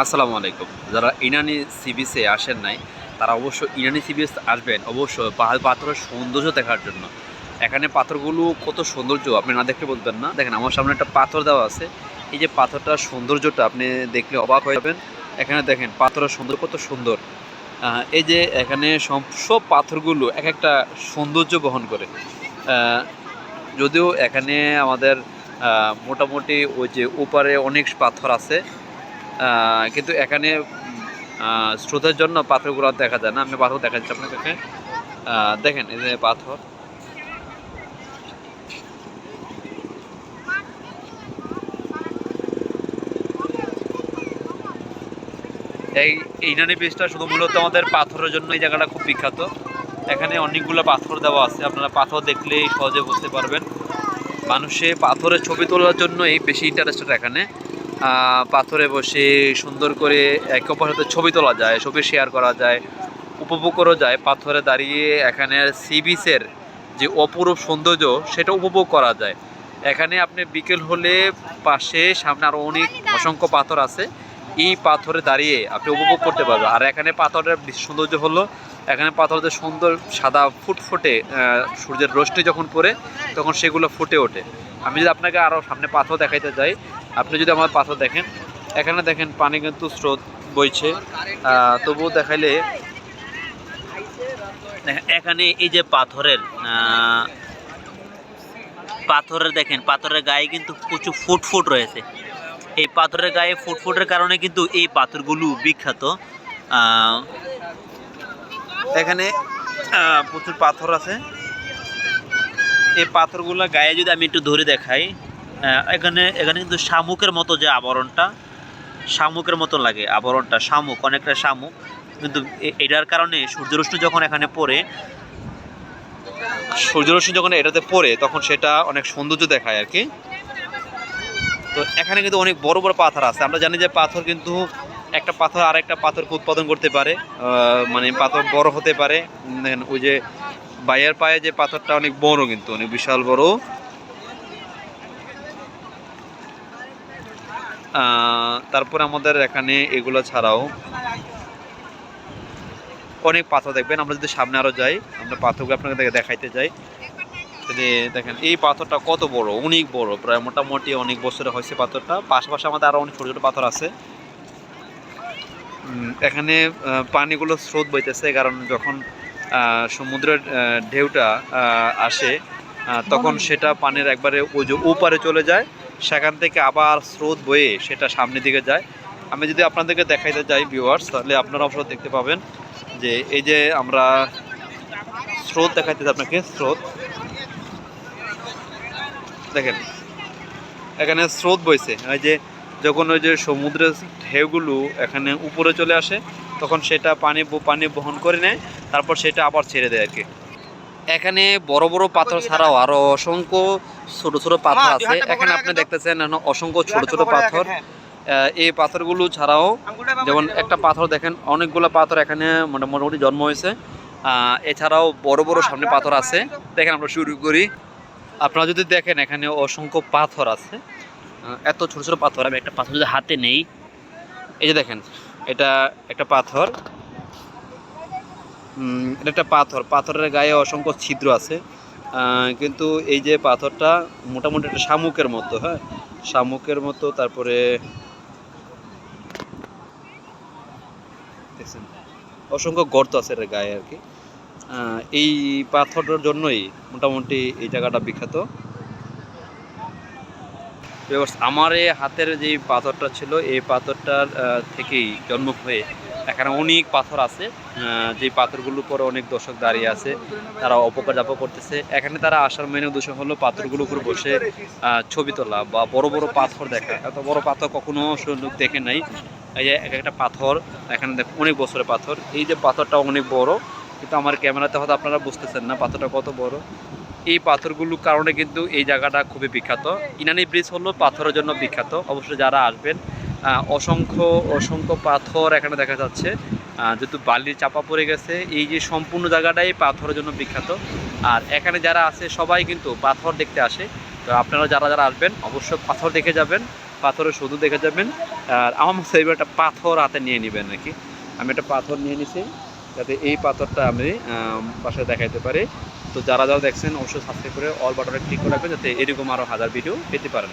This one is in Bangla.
আসসালামু আলাইকুম। যারা ইনানি সিবিসে আসেন নাই, তারা অবশ্য ইনানি সিবিএস আসবেন। অবশ্য পাহাড় পাথরের সৌন্দর্য দেখার জন্য। এখানে পাথরগুলো কত সৌন্দর্য, আপনি না দেখলে বলবেন না। দেখেন, আমার সামনে একটা পাথর দেওয়া আছে। এই যে পাথরটার সৌন্দর্যটা আপনি দেখলে অবাক হয়ে যাবেন। এখানে দেখেন, পাথরের সৌন্দর্য কত সুন্দর। এই যে এখানে সব পাথরগুলো এক একটা সৌন্দর্য বহন করে। যদিও এখানে আমাদের মোটামুটি ওই যে ওপারে অনেক পাথর আছে। কিন্তু এখানে স্রোতের জন্য পাথরগুলো দেখা যায় না। আমি পাথর দেখাচ্ছি আপনাকে। আহ, দেখেন এই যে পাথর। এই ইনানি বীজটা শুধু মূলত আমাদের পাথরের জন্য এই জায়গাটা খুব বিখ্যাত। এখানে অনেকগুলো পাথর দেওয়া আছে। আপনারা পাথর দেখলেই সহজে বুঝতে পারবেন। মানুষে পাথরের ছবি তোলার জন্যই বেশি ইন্টারেস্টেড এখানে। পাথরে বসে সুন্দর করে একে অপরের সাথে ছবি তোলা যায়, ছবি শেয়ার করা যায় উপভোগ করা যায়। পাথরে দাঁড়িয়ে এখানে সি বিচের যে অপরূপ সৌন্দর্য, সেটা উপভোগ করা যায়। এখানে আপনি বিকেল হলে পাশে সামনে আরও অনেক অসংখ্য পাথর আছে। এই পাথরে দাঁড়িয়ে আপনি উপভোগ করতে পারবেন। আর এখানে পাথরের সৌন্দর্য হলো, এখানে পাথরতে সুন্দর সাদা ফুটফুটে সূর্যের রোশনি যখন পড়ে, তখন সেগুলো ফুটে ওঠে। আমি যদি আপনাকে আরও সামনে পাথর দেখাইতে যাই আপনি যদি আমার পাথর দেখেন, এখানে দেখেন পানি কিন্তু স্রোত বইছে। তবুও দেখাইলে এখানে এই যে পাথরের পাথরের দেখেন, পাথরের গায়ে কিন্তু প্রচুর ফুট ফুট রয়েছে। এই পাথরের গায়ে ফুটফুটের কারণে কিন্তু এই পাথরগুলো বিখ্যাত। এখানে প্রচুর পাথর আছে। এই পাথরগুলো গায়ে যদি আমি একটু ধরে দেখাই এখানে এখানে কিন্তু শামুকের মতো যে আবরণটা, শামুকের মতো লাগে আবরণটা, শামুক, অনেকটা শামুক। কিন্তু এটার কারণে সূর্যরশ্মি যখন এখানে পড়ে সূর্যরশ্মি যখন এটাতে পড়ে, তখন সেটা অনেক সৌন্দর্য দেখায় আর কি। তো এখানে কিন্তু অনেক বড় বড় পাথর আছে। আমরা জানি যে পাথর কিন্তু একটা পাথর আর একটা পাথরকে উৎপাদন করতে পারে মানে পাথর বড় হতে পারে। ওই যে বাইয়ের পায়ে যে পাথরটা অনেক বড় কিন্তু, অনেক বিশাল বড়। তারপরে আমাদের এখানে এগুলো ছাড়াও অনেক পাথর দেখবেন। আমরা যদি সামনে আরও যাই আমরা পাথরগুলো আপনাকে দেখাইতে যাই। দেখেন এই পাথরটা কত বড় অনেক বড় প্রায় মোটামুটি অনেক বছরে হয়েছে পাথরটা। পাশাপাশি আমাদের আরও অনেক ছোট ছোট পাথর আছে। এখানে পানিগুলো স্রোত বইতেছে কারণ যখন সমুদ্রের ঢেউটা আসে তখন সেটা পানির একবারে ওই যে ওপারে চলে যায়। সেখান থেকে আবার স্রোত বয়ে সেটা সামনের দিকে যায়। আমি যদি আপনাদেরকে দেখাইতে যাই ভিউয়ার্স তাহলে আপনারা অবশ্য দেখতে পাবেন যে এই যে আমরা স্রোত দেখাইতে আপনাকে, স্রোত। দেখেন, এখানে স্রোত বইছে। ওই যে যখন ওই যে সমুদ্রের ঢেউগুলো এখানে উপরে চলে আসে, তখন সেটা পানি পানি বহন করে নেয়, তারপর সেটা আবার ছেড়ে দেয় আর কি। এখানে বড় বড় পাথর ছাড়াও আরও অসংখ্য ছোট ছোট পাথর আছে। এখানে আপনি দেখতেছেন অসংখ্য ছোট ছোট পাথর। আহ, এই পাথরগুলো ছাড়াও যেমন একটা পাথর দেখেন অনেকগুলো পাথর এখানে মোটা- মোটামুটি জন্ম হয়েছে। এছাড়াও বড় বড় সামনে পাথর আছে। দেখেন আমরা শুরু করি। আপনারা যদি দেখেন এখানে অসংখ্য পাথর আছে। এত ছোট ছোট পাথর আমি একটা পাথর যদি হাতে নেই এই যে দেখেন এটা একটা পাথর। এটা একটা পাথর। পাথরের গায়ে অসংখ্য ছিদ্র আছে। কিন্তু এই যে পাথরটা মোটামুটি একটা শামুকের মতো হ্যাঁ? শামুকের মতো, তারপরে অসংখ্য গর্ত আছে এর গায়ে আর কি। এই পাথরটার জন্যই মোটামুটি এই জায়গাটা বিখ্যাত। আমার এই হাতের যে পাথরটা ছিল, এই পাথরটার থেকেই জন্ম হয়ে এখানে অনেক পাথর আছে যে পাথরগুলোর পরে অনেক দর্শক দাঁড়িয়ে আছে, তারা অপকার করতেছে। এখানে তারা আসার মেন উদ্দেশ্য হলো পাথরগুলোর উপর বসে ছবি তোলা বা বড় বড় পাথর দেখা। এত বড় পাথর কখনো লোক দেখে নাই। এই যে এক একটা পাথর, এখানে দেখ, অনেক বছরের পাথর। এই যে পাথরটা অনেক বড়, কিন্তু আমার ক্যামেরাতে হয়তো আপনারা বুঝতেছেন না পাথরটা কত বড়। এই পাথরগুলোর কারণে কিন্তু এই জায়গাটা খুবই বিখ্যাত। ইনানি ব্রিজ হলো পাথরের জন্য বিখ্যাত। অবশ্যই যারা আসবেন অসংখ্য অসংখ্য পাথর এখানে দেখা যাচ্ছে। যেহেতু বালি চাপা পড়ে গেছে এই যে সম্পূর্ণ জায়গাটাই পাথরের জন্য বিখ্যাত। আর এখানে যারা আছে সবাই কিন্তু পাথর দেখতে আসে। তো আপনারা যারা যারা আসবেন অবশ্যই পাথর দেখে যাবেন পাথরের শুধু দেখে যাবেন। আর আমার এবার একটা পাথর হাতে নিয়ে নেবেন নাকি? আমি একটা পাথর নিয়ে নিছি যাতে এই পাথরটা আম, বাসায় দেখাইতে পারি। তো যারা যারা দেখছেন অবশ্যই সাবস্ক্রাইব করে অল বাটনে ক্লিক করে রাখবেন যাতে এরকম আরও হাজার ভিডিও পেতে পারেন।